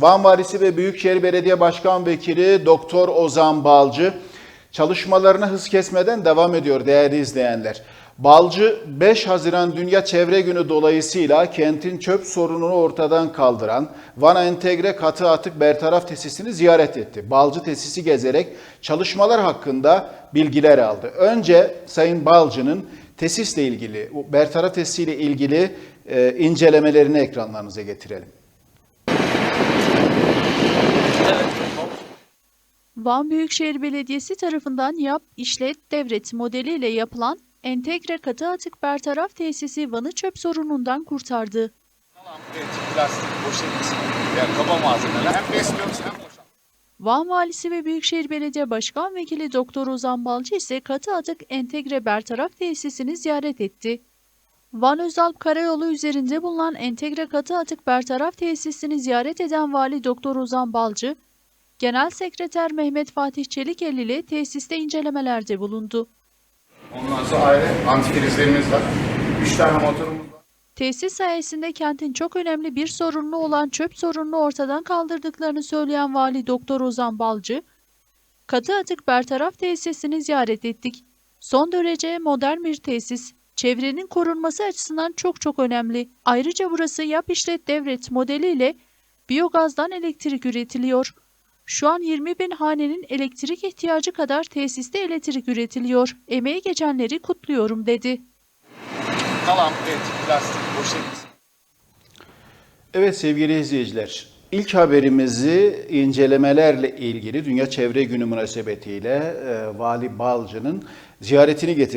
Van Valisi ve Büyükşehir Belediye Başkan Vekili Doktor Ozan Balcı çalışmalarına hız kesmeden devam ediyor değerli izleyenler. Balcı 5 Haziran Dünya Çevre Günü dolayısıyla kentin çöp sorununu ortadan kaldıran Van Entegre Katı Atık Bertaraf Tesisini ziyaret etti. Balcı tesisi gezerek çalışmalar hakkında bilgiler aldı. Önce Sayın Balcı'nın tesisle ilgili, bertaraf tesisiyle ilgili e, incelemelerini ekranlarınıza getirelim. Van Büyükşehir Belediyesi tarafından yap, işlet, devret modeliyle yapılan entegre katı atık bertaraf tesisi Van'ı çöp sorunundan kurtardı. Evet, plastik, poşet, yani kaba malzemeler. Hem besliyoruz hem boşaltıyoruz. Van Valisi ve Büyükşehir Belediye Başkan Vekili Doktor Ozan Balcı ise katı atık entegre bertaraf tesisini ziyaret etti. Van Özalp Karayolu üzerinde bulunan entegre katı atık bertaraf tesisini ziyaret eden Vali Doktor Ozan Balcı, Genel Sekreter Mehmet Fatih Çelikeli ile tesiste incelemelerde bulundu. Ondan sonra ayrı antifrizlerimiz var. Üç tane motorumuz var. Tesis sayesinde kentin çok önemli bir sorunu olan çöp sorununu ortadan kaldırdıklarını söyleyen Vali Doktor Ozan Balcı, katı atık bertaraf tesisini ziyaret ettik. Son derece modern bir tesis. Çevrenin korunması açısından çok çok önemli. Ayrıca burası yap işlet devret modeliyle biyogazdan elektrik üretiliyor. Şu an 20 bin hanenin elektrik ihtiyacı kadar tesiste elektrik üretiliyor. Emeği geçenleri kutluyorum dedi. Kalan pet, plastik, poşet. Evet sevgili izleyiciler, ilk haberimizi incelemelerle ilgili Dünya Çevre Günü münasebetiyle e, Vali Balcı'nın ziyaretini getirdik.